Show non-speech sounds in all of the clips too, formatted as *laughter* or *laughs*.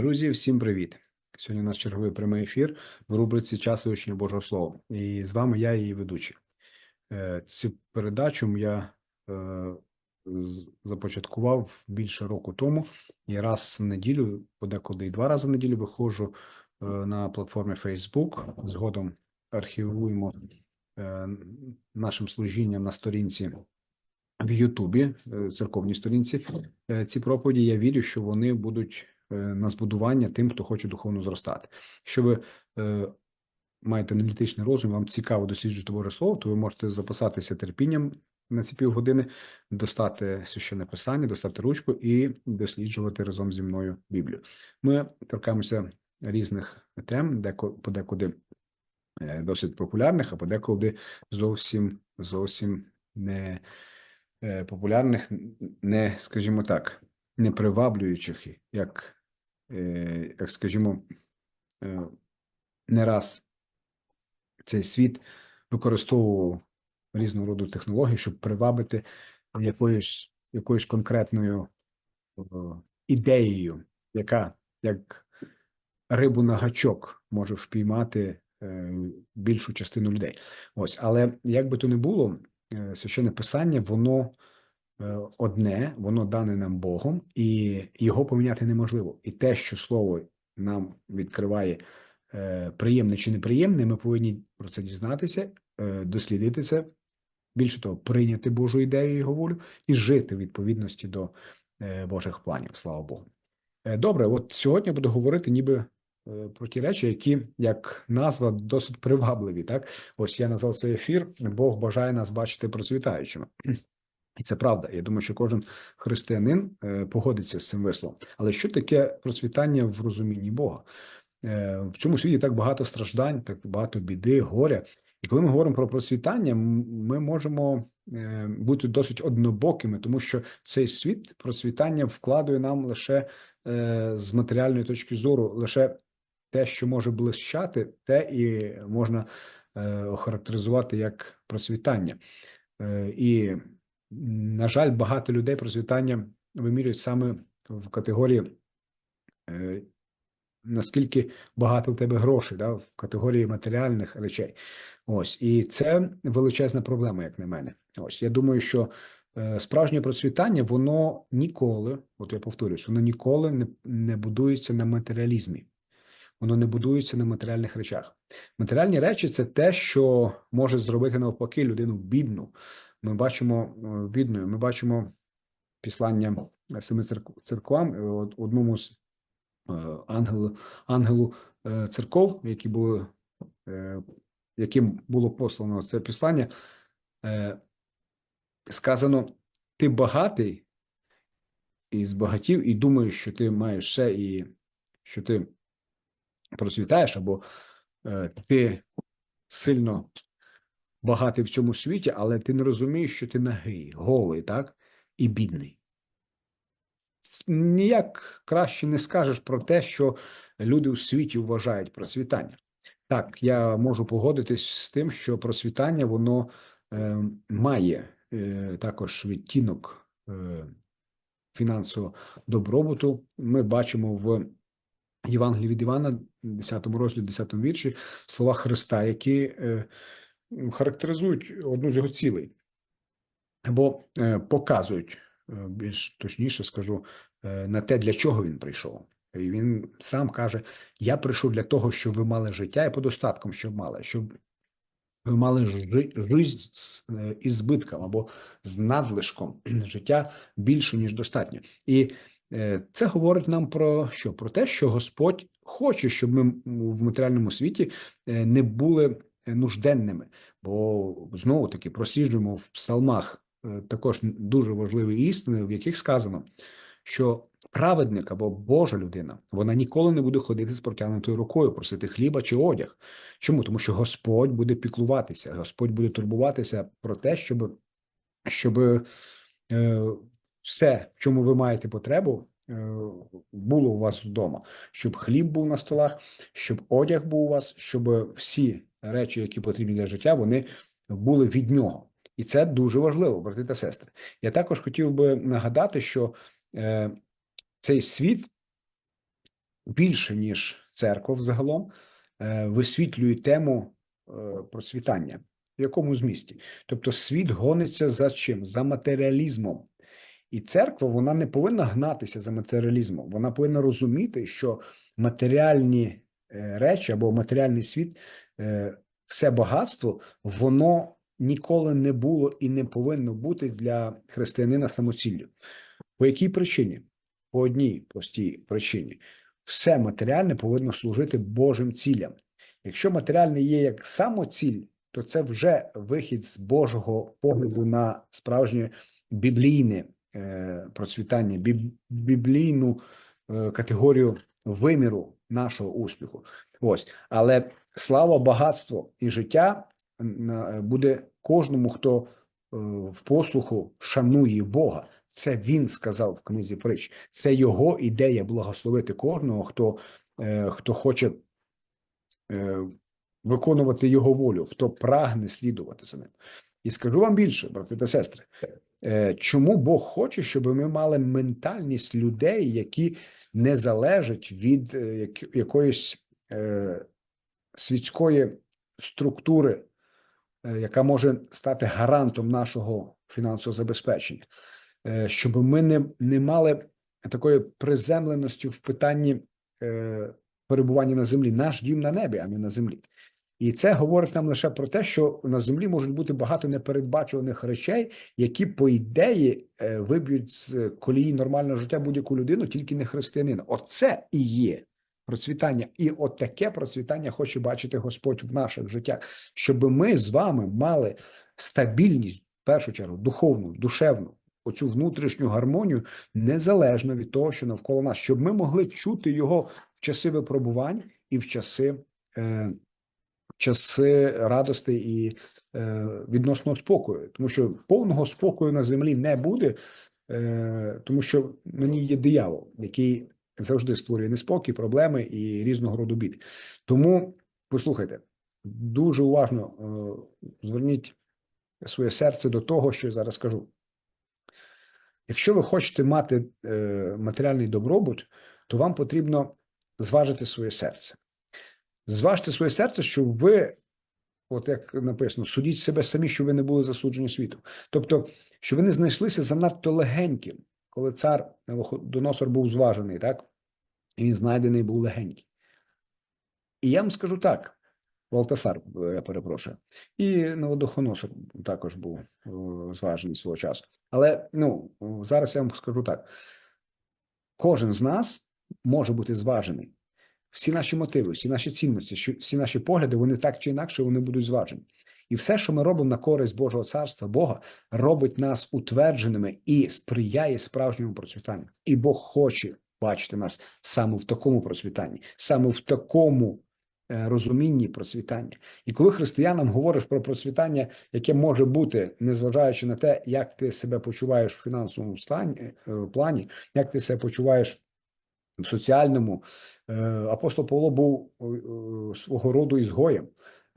Друзі, всім привіт! Сьогодні у нас черговий прямий ефір в рубриці Час вивчення Божого Слова. І з вами я, її ведучий. Е, Цю передачу я е, започаткував більше року тому. І раз в неділю, подекуди і два рази в неділю виходжу е, на платформі Facebook. Згодом архівуємо нашим служінням на сторінці в Ютубі, церковній сторінці. Ці проповіді я вірю, що вони будуть на збудування тим, хто хоче духовно зростати. Якщо ви е, маєте аналітичний розум, вам цікаво досліджувати Боже Слово, то ви можете записатися терпінням на ці півгодини, достати священне писання, достати ручку і досліджувати разом зі мною Біблію. Ми торкаємося різних тем, подекуди е, досить популярних, а подекуди зовсім зовсім не е, популярних, не, скажімо так, не приваблюючих, як, е, як скажімо, е, не раз цей світ використовував різного роду технології, щоб привабити якоюсь, якоюсь конкретною е, ідеєю, яка як рибу на гачок може впіймати е, більшу частину людей. Ось, але як би то не було, е, священне писання, воно е, одне, воно дане нам Богом, і його поміняти неможливо. І те, що слово нам відкриває е, приємне чи неприємне, ми повинні про це дізнатися, е, дослідити це. Більше того, прийняти Божу ідею його волю і жити в відповідності до е, Божих планів. Слава Богу. Е, Добре, от сьогодні буду говорити ніби е, про ті речі, які, як назва, досить привабливі. Так, ось я назвав цей ефір. Бог бажає нас бачити процвітаючими. І це правда. Я думаю, що кожен християнин е, погодиться з цим висловом. Але що таке процвітання в розумінні Бога? Е, В цьому світі так багато страждань, так багато біди, горя. І коли ми говоримо про процвітання, ми можемо е, бути досить однобокими, тому що цей світ процвітання вкладує нам лише з матеріальної точки зору, лише те, що може блищати, те і можна охарактеризувати як процвітання. І, на жаль, багато людей процвітання вимірюють саме в категорії, е, наскільки багато в тебе грошей, да, в категорії матеріальних речей. Ось, і це величезна проблема, як на мене. Ось, я думаю, що е, справжнє процвітання, воно ніколи, от я повторюсь, воно ніколи не, не будується на матеріалізмі. Воно не будується на матеріальних речах. Матеріальні речі це те, що може зробити навпаки людину бідну. Ми бачимо е, бідною. Ми бачимо післання семи церк- церквам е, одному з е, ангелу, ангелу церков, які були, яким було послано це післання, сказано: ти багатий і збагатів, і думаєш, що ти маєш все, і що ти процвітаєш, або ти сильно багатий в цьому світі, але ти не розумієш, що ти нагий, голий, так, і бідний. Ніяк краще не скажеш про те, що люди у світі вважають процвітання. Так, я можу погодитись з тим, що процвітання воно е, має е, також відтінок е, фінансового добробуту. Ми бачимо в Євангелії від Івана, 10 розділі, 10 вірші, слова Христа, які е, характеризують одну з його цілей, або е, показують, е, більш точніше скажу, е, на те, для чого він прийшов. І він сам каже: Я прийшов для того, щоб ви мали життя і по достаткам, щоб мали, щоб ви мали жи- жизнь з е, із збитком або з надлишком *clears throat* життя більше, ніж достатньо. І це говорить нам про що? Про те, що Господь хоче, щоб ми в матеріальному світі не були нужденними. Бо знову таки просліджуємо в псалмах е, також дуже важливі істини, в яких сказано, що праведник або Божа людина, вона ніколи не буде ходити з протягнутою рукою, просити хліба чи одяг. Чому? Тому що Господь буде піклуватися, Господь буде турбуватися про те, щоб, щоб е, все, в чому ви маєте потребу, е, було у вас вдома, щоб хліб був на столах, щоб одяг був у вас, щоб всі речі, які потрібні для життя, вони були від нього. І це дуже важливо, брати та сестри. Я також хотів би нагадати, що е, цей світ більше, ніж церква взагалом, е, висвітлює тему е, процвітання. В якому змісті? Тобто світ гониться за чим? За матеріалізмом. І церква вона не повинна гнатися за матеріалізмом. Вона повинна розуміти, що матеріальні е, речі або матеріальний світ, все багатство, воно ніколи не було і не повинно бути для християнина самоціллю. По якій причині? По одній простій причині. Все матеріальне повинно служити Божим цілям. Якщо матеріальне є як самоціль, то це вже вихід з Божого погляду на справжнє біблійне е, процвітання, біб, біблійну е, категорію виміру нашого успіху. Ось, але слава, багатство і життя буде кожному, хто е, в послуху шанує Бога. Це він сказав в книзі притч. Це його ідея благословити кожного, хто, е, хто хоче е, виконувати його волю, хто прагне слідувати за ним. І скажу вам більше, брати та сестри, е, чому Бог хоче, щоб ми мали ментальність людей, які не залежать від е, якоїсь е, світської структури, е, яка може стати гарантом нашого фінансового забезпечення, е, щоб ми не, не мали такої приземленості в питанні е, перебування на землі. Наш дім на небі, а не на землі. І це говорить нам лише про те, що на землі можуть бути багато непередбачуваних речей, які, по ідеї, е, виб'ють з колії нормального життя будь-яку людину, тільки не християнина. Оце і є процвітання. І от таке процвітання хоче бачити Господь в наших життях, щоб ми з вами мали стабільність, в першу чергу, духовну, душевну, оцю внутрішню гармонію, незалежно від того, що навколо нас, щоб ми могли чути його в часи випробувань і в часи. Е, часи радости і е, відносного спокою, тому що повного спокою на землі не буде, е, тому що ній є диявол, який завжди створює неспокій, проблеми і різного роду бід. Тому послухайте дуже уважно е, зверніть своє серце до того, що я зараз скажу. Якщо ви хочете мати е, матеріальний добробут, то вам потрібно зважити своє серце. Зважте своє серце, щоб ви, от як написано, судіть себе самі, щоб ви не були засуджені світом. Тобто, що ви не знайшлися занадто легеньким, коли цар Навуходоносор був зважений, так? І він знайдений був легенький. І я вам скажу так: Валтасар, е, я перепрошую, і Навуходоносор також був е, зважений свого часу. Але ну, зараз я вам скажу так: кожен з нас може бути зважений всі наші мотиви, всі наші цінності, всі наші погляди, вони так чи інакше вони будуть зважені. І все, що ми робимо на користь Божого царства, Бога, робить нас утвердженими і сприяє справжньому процвітанню. І Бог хоче бачити нас саме в такому процвітанні, саме в такому е, розумінні процвітання. І коли християнам говориш про процвітання, яке може бути, незважаючи на те, як ти себе почуваєш в фінансовому стані, е, плані, як ти себе почуваєш в соціальному, Е, Апостол Павло був свого роду ізгоєм.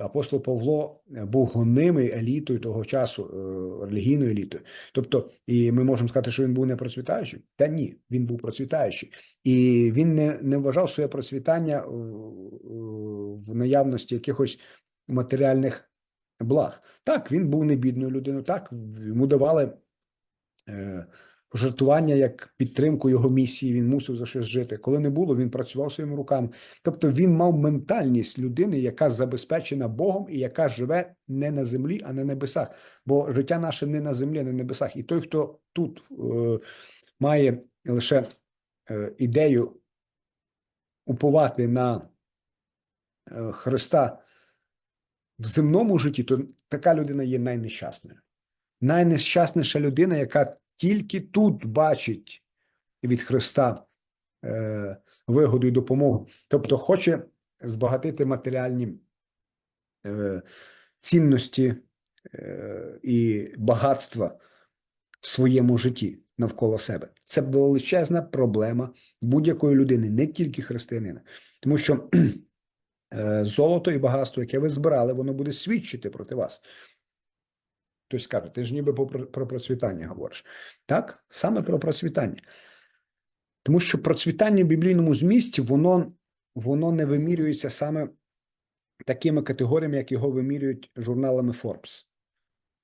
Апостол Павло е, був гонимий елітою того часу, е, релігійною елітою. Тобто, і ми можемо сказати, що він був не процвітаючий. Та ні, він був процвітаючий, і він не, не вважав своє процвітання е, е, в наявності якихось матеріальних благ. Так, він був не бідною людиною. Так, йому давали. Пожертвування як підтримку його місії. Він мусив за щось жити. Коли не було, він працював своїми руками. Тобто він мав ментальність людини, яка забезпечена Богом і яка живе не на землі, а на небесах. Бо життя наше не на землі, а на небесах. І той, хто тут е, має лише е, ідею уповати на е, Христа в земному житті, то така людина є найнещасною. Найнещасніша людина, яка тільки тут бачить від Христа е, вигоду і допомогу, тобто хоче збагатити матеріальні е, цінності е, і багатства в своєму житті навколо себе. Це величезна проблема будь-якої людини, не тільки християнина, тому що *clears throat* е, золото і багатство, яке ви збирали, воно буде свідчити проти вас. Хтось скаже, ти ж ніби про, про процвітання говориш. Так, саме про процвітання. Тому що процвітання в біблійному змісті, воно, воно не вимірюється саме такими категоріями, як його вимірюють журналами Forbes.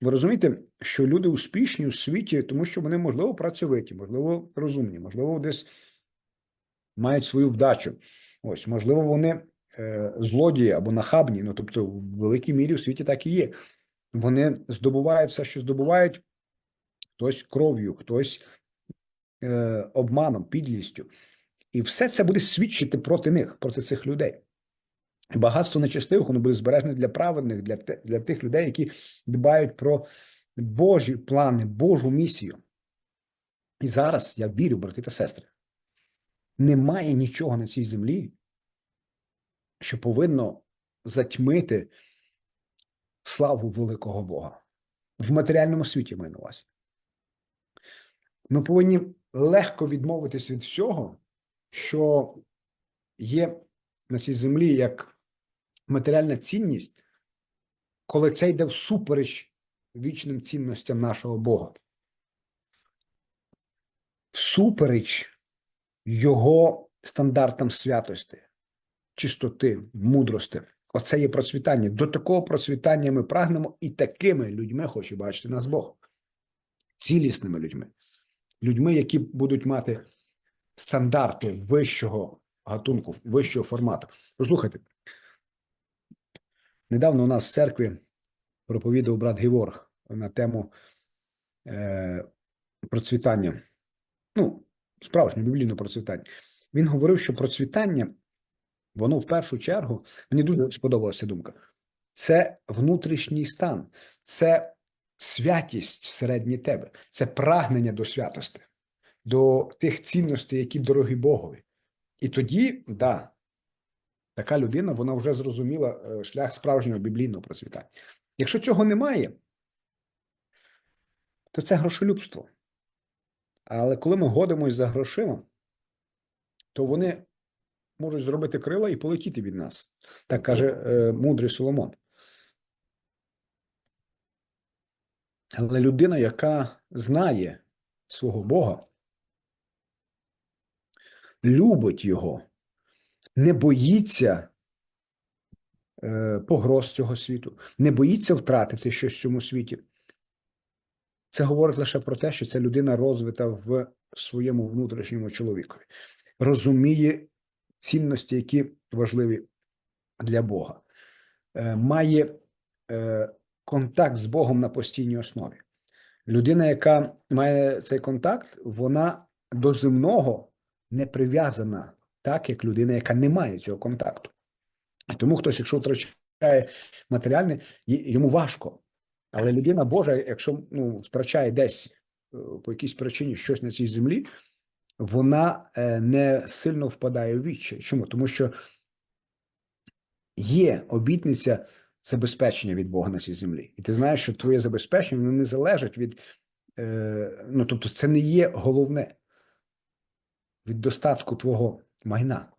Ви розумієте, що люди успішні у світі, тому що вони, можливо, працьовиті, можливо, розумні, можливо, десь мають свою вдачу. Ось, можливо, вони е, злодії або нахабні. Ну, тобто, в великій мірі в світі так і є. Вони здобувають все, що здобувають, хтось кров'ю, хтось е, обманом, підлістю. І все це буде свідчити проти них, проти цих людей. Багатство нечестивих воно буде збережене для праведних, для, для тих людей, які дбають про Божі плани, Божу місію. І зараз я вірю, брати та сестри, немає нічого на цій землі, що повинно затьмити славу великого Бога в матеріальному світі маю на увазі. Ми повинні легко відмовитись від всього, що є на цій землі як матеріальна цінність, коли це йде всупереч вічним цінностям нашого Бога. Всупереч його стандартам святості, чистоти, мудрости. Оце є процвітання. До такого процвітання ми прагнемо, і такими людьми хоче бачити нас Бог. Цілісними людьми. Людьми, які будуть мати стандарти вищого гатунку, вищого формату. Послухайте, недавно у нас в церкві проповідав брат Геворг на тему е, процвітання. Ну, справжнє біблійне процвітання. Він говорив, що процвітання, воно в першу чергу, мені дуже сподобалася думка. Це внутрішній стан, це святість всередині тебе, це прагнення до святості, до тих цінностей, які дорогі Богові. І тоді, да, така людина вона вже зрозуміла е, шлях справжнього біблійного процвітання. Якщо цього немає, то це грошолюбство. Але коли ми годимось за грошима, то вони можуть зробити крила і полетіти від нас. Так каже е, мудрий Соломон. Але людина, яка знає свого Бога, любить його, не боїться е, погроз цього світу, не боїться втратити щось в цьому світі. Це говорить лише про те, що ця людина розвита в своєму внутрішньому чоловікові, розуміє цінності, які важливі для Бога, е, має е, контакт з Богом на постійній основі. Людина, яка має цей контакт, вона до земного не прив'язана, так як людина, яка не має цього контакту. Тому хтось, якщо втрачає матеріальне, йому важко. Але людина Божа, якщо ну, втрачає десь е, по якійсь причині щось на цій землі, вона е, не сильно впадає в відчай. Чому? Тому що є обітниця забезпечення від Бога на цій землі. І ти знаєш, що твоє забезпечення воно не залежить від. Е, ну, тобто, це не є головне від достатку твого майна.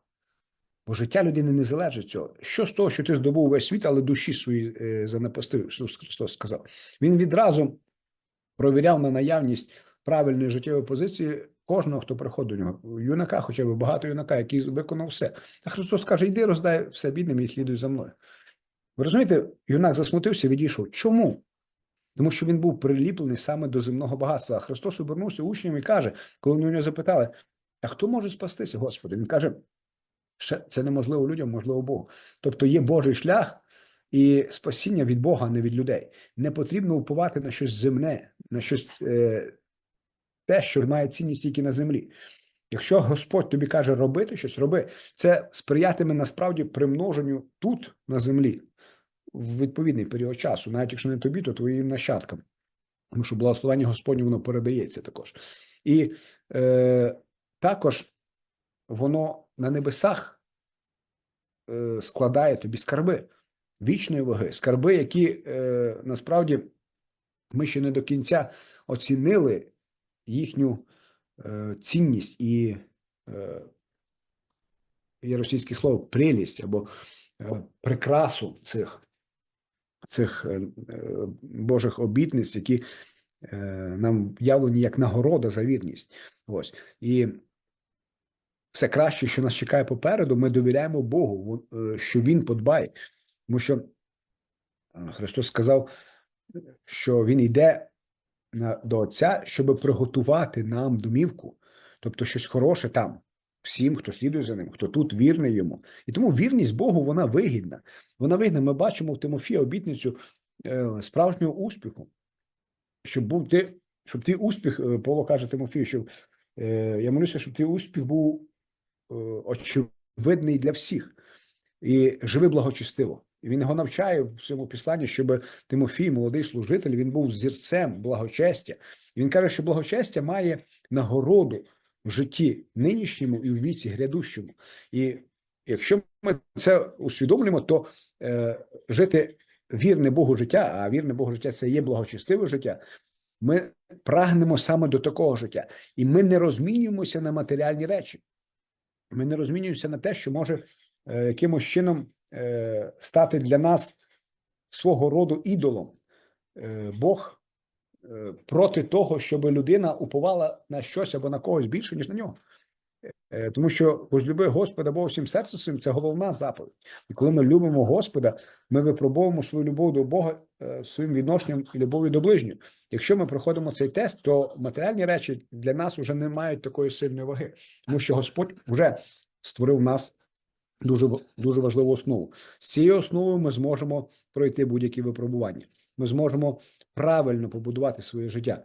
Бо життя людини не залежить цього. Що з того, що ти здобув весь світ, але душі свої е, занапастив, Ісус Христос сказав. Він відразу провіряв на наявність правильної життєвої позиції кожного, хто приходить до нього. Юнака, хоча б багато юнака, який виконав все. А Христос каже: йди, роздай все бідним і слідуй за мною. Ви розумієте, юнак засмутився, відійшов. Чому? Тому що він був приліплений саме до земного багатства. А Христос обернувся учням і каже, коли вони у нього запитали: а хто може спастися, Господи? Він каже: «Ще це неможливо людям, можливо Богу. Тобто є Божий шлях і спасіння від Бога, а не від людей. Не потрібно уповати на щось земне, на щось е, те, що має цінність тільки на землі. Якщо Господь тобі каже робити щось, роби. Це сприятиме насправді примноженню тут, на землі, в відповідний період часу, навіть якщо не тобі, то твоїм нащадкам. Тому що благословення Господнє воно передається також. І е, також воно на небесах е, складає тобі скарби вічної ваги, скарби, які е, насправді ми ще не до кінця оцінили їхню е, цінність і е, є російське слово прелість або е, прикрасу цих, цих е, е, Божих обітниць, які е, нам явлені як нагорода за вірність. Ось. І все краще, що нас чекає попереду, ми довіряємо Богу, е, що Він подбає. Тому що е, Христос сказав, що Він йде до Отця, щоб приготувати нам домівку, тобто щось хороше там, всім, хто слідує за ним, хто тут вірний йому. І тому вірність Богу вона вигідна. Вона вигідна. Ми бачимо в Тимофія обітницю е, справжнього успіху, щоб був ти, щоб твій успіх, е, Павло каже Тимофію, щоб е, я молюся, щоб твій успіх був очевидний для всіх і живи благочестиво. Він його навчає в своєму післанні, щоб Тимофій, молодий служитель, він був зірцем благочестя. Він каже, що благочестя має нагороду в житті нинішньому і в віці грядущому. І якщо ми це усвідомлюємо, то е, жити вірне Богу життя, а вірне Богу життя це є благочестиве життя. Ми прагнемо саме до такого життя, і ми не розмінюємося на матеріальні речі. Ми не розмінюємося на те, що може е, якимось чином стати для нас свого роду ідолом. Е, Бог е, проти того, щоб людина уповала на щось або на когось більше, ніж на нього. Е, Тому що возлюби Господа Бога всім серцем своїм це головна заповідь. І коли ми любимо Господа, ми випробовуємо свою любов до Бога е, своїм відношенням і любов'ю до ближнього. Якщо ми проходимо цей тест, то матеріальні речі для нас вже не мають такої сильної ваги, тому що Господь вже створив нас дуже дуже важливу основу. З цією основою ми зможемо пройти будь-які випробування. Ми зможемо правильно побудувати своє життя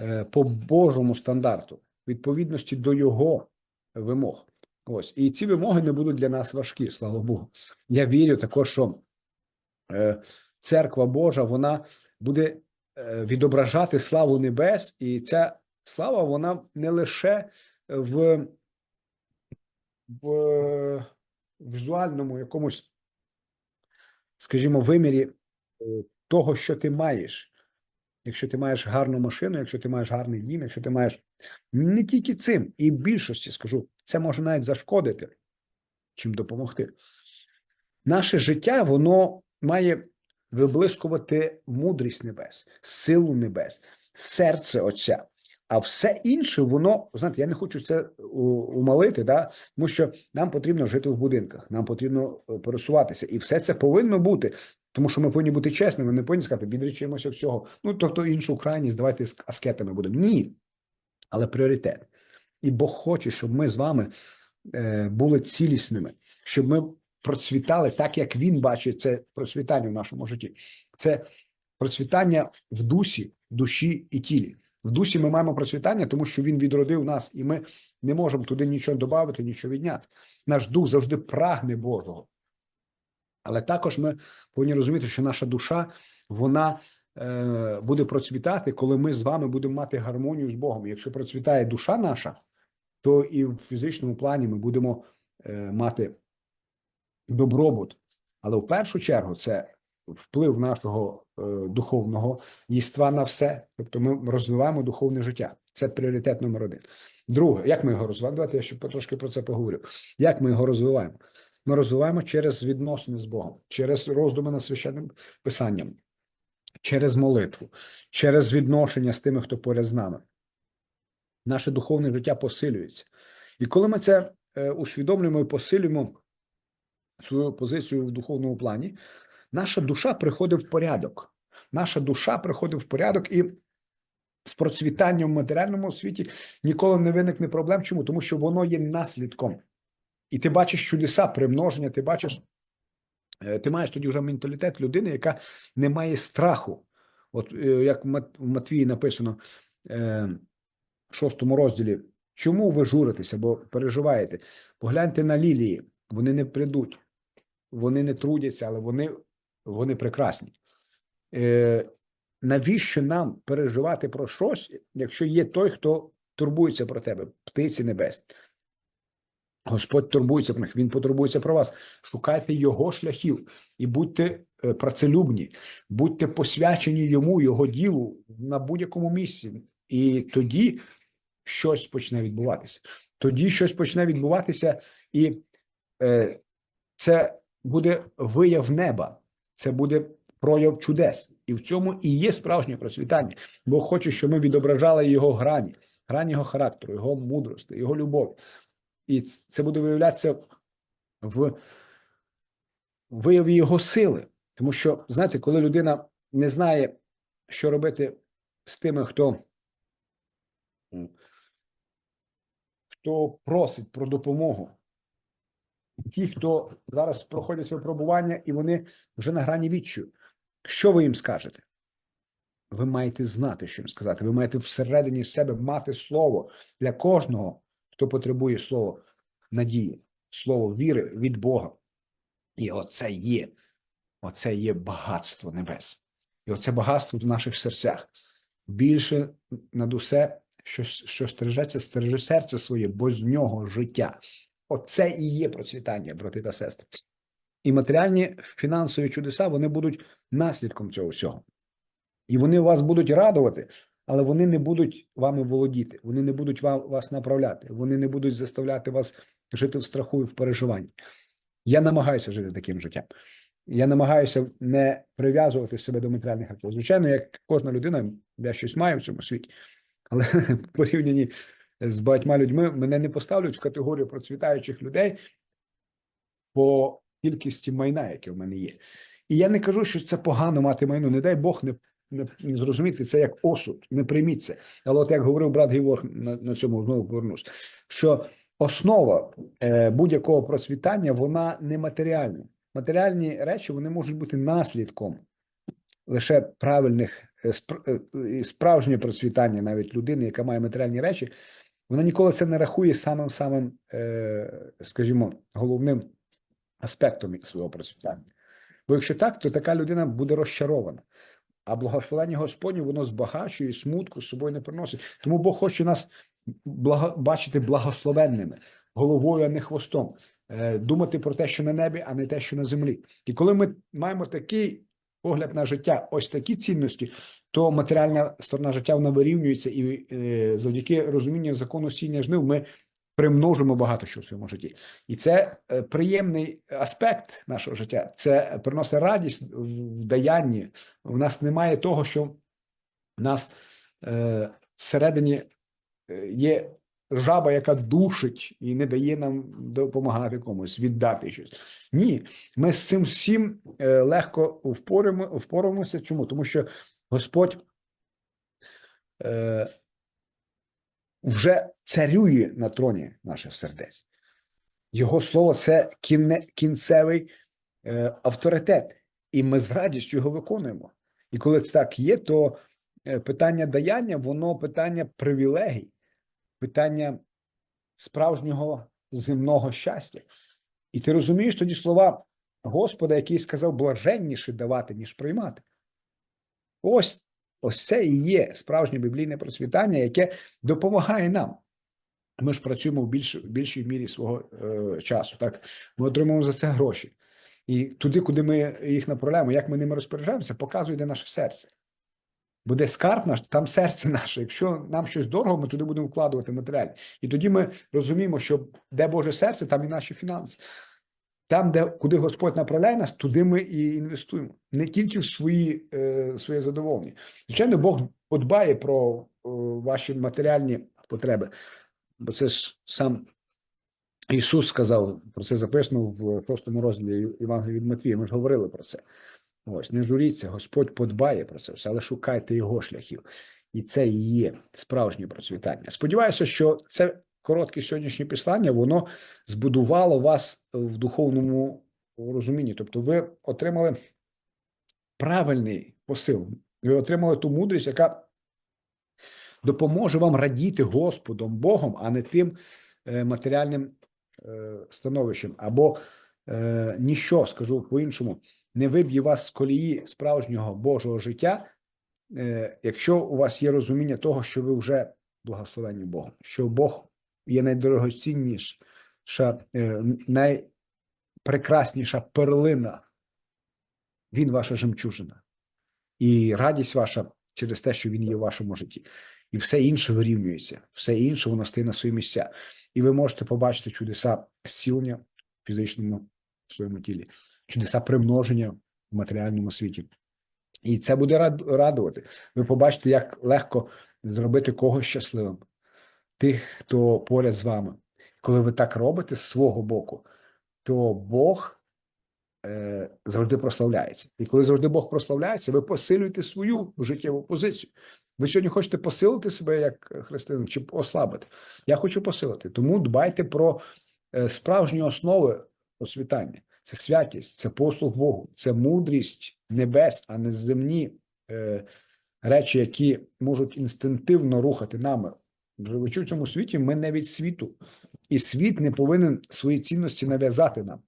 е, по Божому стандарту, відповідності до Його вимог. Ось і ці вимоги не будуть для нас важкі, слава Богу. Я вірю також, що е, церква Божа вона буде е, відображати славу небес, і ця слава вона не лише в, в візуальному якомусь, скажімо, вимірі е, того, що ти маєш. Якщо ти маєш гарну машину, якщо ти маєш гарний дім, якщо ти маєш не тільки цим, і в більшості скажу, це може навіть зашкодити, чим допомогти. Наше життя воно має виблискувати мудрість небес, силу небес, серце Отця. А все інше, воно, знаєте, я не хочу це умалити, да? тому що нам потрібно жити в будинках, нам потрібно е, пересуватися, і все це повинно бути, тому що ми повинні бути чесними, не повинні сказати, відречимося всього. Ну, тобто іншу крайність, давайте з аскетами будемо. Ні, але пріоритет. І Бог хоче, щоб ми з вами е, були цілісними, щоб ми процвітали так, як Він бачить це процвітання в нашому житті. Це процвітання в дусі, душі і тілі. В дусі ми маємо процвітання, тому що він відродив нас, і ми не можемо туди нічого додати, нічого відняти. Наш дух завжди прагне Божого. Але також ми повинні розуміти, що наша душа вона е, буде процвітати, коли ми з вами будемо мати гармонію з Богом. Якщо процвітає душа наша, то і в фізичному плані ми будемо е, мати добробут. Але в першу чергу це вплив нашого духовного єства на все. Тобто ми розвиваємо духовне життя. Це пріоритет номер один. Друге, як ми його розвиваємо? Давайте я ще потрошки про це поговорю. Як ми його розвиваємо? Ми розвиваємо через відносини з Богом, через роздуми над священним писанням, через молитву, через відношення з тими, хто поряд з нами. Наше духовне життя посилюється. І коли ми це е, усвідомлюємо і посилюємо свою позицію в духовному плані, наша душа приходить в порядок. Наша душа приходить в порядок і з процвітанням в матеріальному світі ніколи не виникне проблем. Чому? Тому що воно є наслідком. І ти бачиш чудеса примноження, ти бачиш, е, ти маєш тоді вже менталітет людини, яка не має страху. От е, як в Матвії написано е, в шостому розділі, чому ви журитеся, бо переживаєте? Погляньте на лілії, вони не прийдуть, вони не трудяться, але вони, вони прекрасні. Е, навіщо нам переживати про щось, якщо є той, хто турбується про тебе, птиці небесні? Господь турбується про них, Він потурбується про вас. Шукайте Його шляхів і будьте е, працелюбні, будьте посвячені йому, його ділу на будь-якому місці. І тоді щось почне відбуватися. Тоді щось почне відбуватися, і е, це буде вияв неба, це буде прояв чудес. І в цьому і є справжнє процвітання. Бог хоче, щоб ми відображали його грані, грані його характеру, його мудрості, його любові. і це буде виявлятися в вияві його сили. Тому що, знаєте, коли людина не знає, що робити з тими, хто, хто просить про допомогу, ті, хто зараз проходять випробування, і вони вже на грані відчаю, що ви їм скажете? Ви маєте знати, що їм сказати. Ви маєте всередині себе мати слово для кожного, хто потребує слова надії, слово віри від Бога. І оце є, оце є багатство небес. І оце багатство в наших серцях. Більше над усе, що, що стережеться, стережи серце своє, бо з нього життя. Оце і є процвітання, брати та сестри. І матеріальні фінансові чудеса вони будуть наслідком цього всього. І вони вас будуть радувати, але вони не будуть вами володіти, вони не будуть вам, вас направляти, вони не будуть заставляти вас жити в страху і в переживанні. Я намагаюся жити таким життям. Я намагаюся не прив'язувати себе до матеріальних речей. Звичайно, як кожна людина, я щось маю в цьому світі, але *laughs* в порівнянні з багатьма людьми мене не поставлять в категорію процвітаючих людей по кількості майна, яке в мене є. І я не кажу, що це погано мати майно. Не дай Бог не, не, не зрозуміти це як осуд, не прийміть це. Але от як говорив брат Георг, на, на цьому знову повернусь, що основа е, будь-якого процвітання вона не матеріальна. Матеріальні речі вони можуть бути наслідком лише правильних е, е, справжнє процвітання навіть людини, яка має матеріальні речі, вона ніколи це не рахує самим самим, е, скажімо, головним аспектом свого процвітання. Бо якщо так, то така людина буде розчарована. А благословення Господнє воно збагачує, смутку з собою не приносить. Тому Бог хоче нас благо, бачити благословенними, головою, а не хвостом, е, думати про те, що на небі, а не те, що на землі. І коли ми маємо такий погляд на життя, ось такі цінності, то матеріальна сторона життя вона вирівнюється, і е, завдяки розумінню закону сіння жнив ми примножимо багато що в своєму житті. І це е, приємний аспект нашого життя. Це приносить радість в даянні. У нас немає того, що в нас е, всередині е, є жаба, яка душить і не дає нам допомагати комусь, віддати щось. Ні, ми з цим всім е, легко впораємося. Чому? Тому що Господь е, вже царює на троні наших сердець. Його слово це кінцевий е, авторитет, і ми з радістю його виконуємо. І коли це так є, то е, питання даяння, воно питання привілегій, питання справжнього земного щастя. І ти розумієш тоді слова Господа, який сказав блаженніше давати, ніж приймати. Ось ось це і є справжнє біблійне процвітання, яке допомагає нам. Ми ж працюємо в більш, більшій мірі свого е, часу. Так ми отримуємо за це гроші. І туди, куди ми їх направляємо, як ми ними розпоряджаємося, показує де наше серце. Бо де скарб наш, там серце наше. Якщо нам щось дорого, ми туди будемо вкладувати матеріал. І тоді ми розуміємо, що де Боже серце, там і наші фінанси. Там, де куди Господь направляє нас, туди ми і інвестуємо. Не тільки в свої е, своє задоволення. Звичайно, Бог подбає про е, ваші матеріальні потреби, бо це ж сам Ісус сказав, про це записано в шостому розділі Євангелія від Матвія. Ми ж говорили про це. Ось не журіться, Господь подбає про це все, але шукайте його шляхів. І це і є справжнє процвітання. Сподіваюся, що це коротке сьогоднішнє післання, воно збудувало вас в духовному розумінні. Тобто, ви отримали правильний посил, ви отримали ту мудрість, яка допоможе вам радіти Господом Богом, а не тим е, матеріальним е, становищем. Або е, ніщо, скажу по-іншому, не виб'є вас з колії справжнього Божого життя, е, якщо у вас є розуміння того, що ви вже благословені Богом, що Бог є найдорогоцінніша, е, найпрекрасніша перлина. Він ваша жемчужина. І радість ваша через те, що він є в вашому житті. І все інше вирівнюється, все інше воно стає на свої місця. І ви можете побачити чудеса зцілення в фізичному своєму тілі, чудеса примноження в матеріальному світі. І це буде радувати. Ви побачите, як легко зробити когось щасливим, тих, хто поряд з вами. коли ви так робите з свого боку, то Бог е, завжди прославляється. І коли завжди Бог прославляється, ви посилюєте свою життєву позицію. Ви сьогодні хочете посилити себе як християнин чи ослабити? Я хочу посилити. Тому дбайте про е, справжні основи освітання. Це святість, це послуг Богу, це мудрість небес, а не земні е, речі, які можуть інстинктивно рухати нами. Живучи в цьому світі, ми не від світу, і світ не повинен свої цінності нав'язати нам.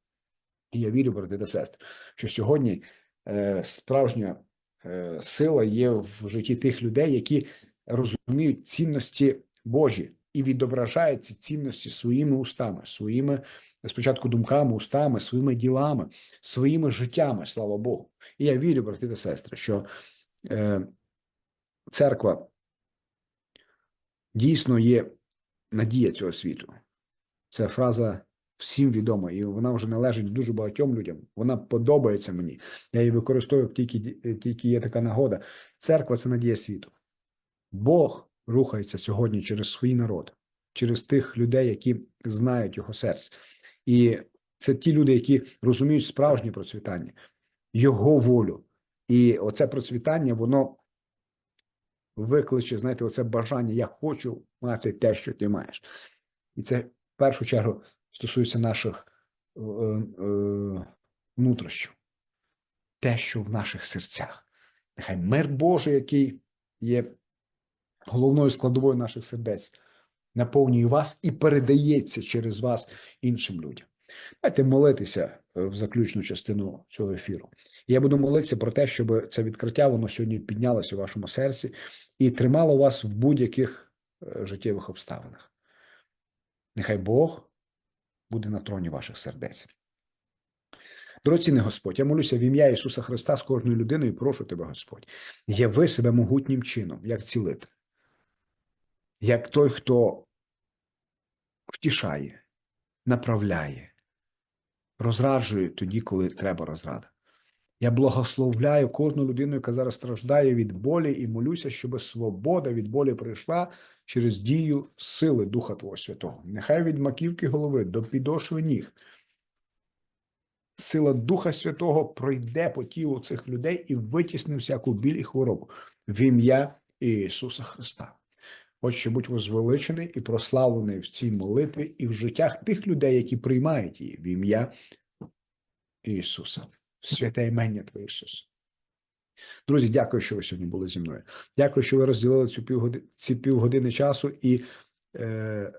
І я вірю, брати та сестри, що сьогодні е, справжня е, сила є в житті тих людей, які розуміють цінності Божі і відображають ці цінності своїми устами, своїми спочатку думками, устами, своїми ділами, своїми життями, слава Богу. І я вірю, брати та сестри, що е, церква дійсно є надія цього світу. Це фраза всім відома, і вона вже належить дуже багатьом людям. Вона подобається мені. Я її використовую тільки, тільки є така нагода. Церква це надія світу. Бог рухається сьогодні через свій народ, через тих людей, які знають його серце. І це ті люди, які розуміють справжнє процвітання, його волю. І оце процвітання, воно викличе, знаєте, оце бажання. Я хочу мати те, що ти маєш. І це в першу чергу стосується наших е, е, внутрішніх, те, що в наших серцях. Нехай мир Божий, який є головною складовою наших сердець, наповнює вас і передається через вас іншим людям. Давайте молитися е, в заключну частину цього ефіру. Я буду молитися про те, щоб це відкриття воно сьогодні піднялося у вашому серці і тримало вас в будь-яких е, життєвих обставинах. Нехай Бог буде на троні ваших сердець. Дорогоцінний Господь, я молюся в ім'я Ісуса Христа з кожною людиною і прошу тебе, Господь, яви себе могутнім чином, як цілитель, як той, хто втішає, направляє, розраджує тоді, коли треба розрада. Я благословляю кожну людину, яка зараз страждає від болі, і молюся, щоб свобода від болі прийшла через дію сили Духа Твого Святого. Нехай від маківки голови до підошви ніг. Сила Духа Святого пройде по тілу цих людей і витісне всяку біль і хворобу в ім'я Ісуса Христа. Отче, будь возвеличений і прославлений в цій молитві і в життях тих людей, які приймають її в ім'я Ісуса. Святе імення Твоє Ісус. Друзі, дякую, що ви сьогодні були зі мною. Дякую, що ви розділили цю півгоди, ці півгодини часу і е,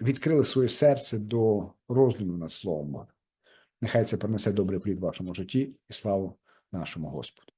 відкрили своє серце до роздуму над Словом. Нехай це принесе добрий плід в вашому житті і славу нашому Господу.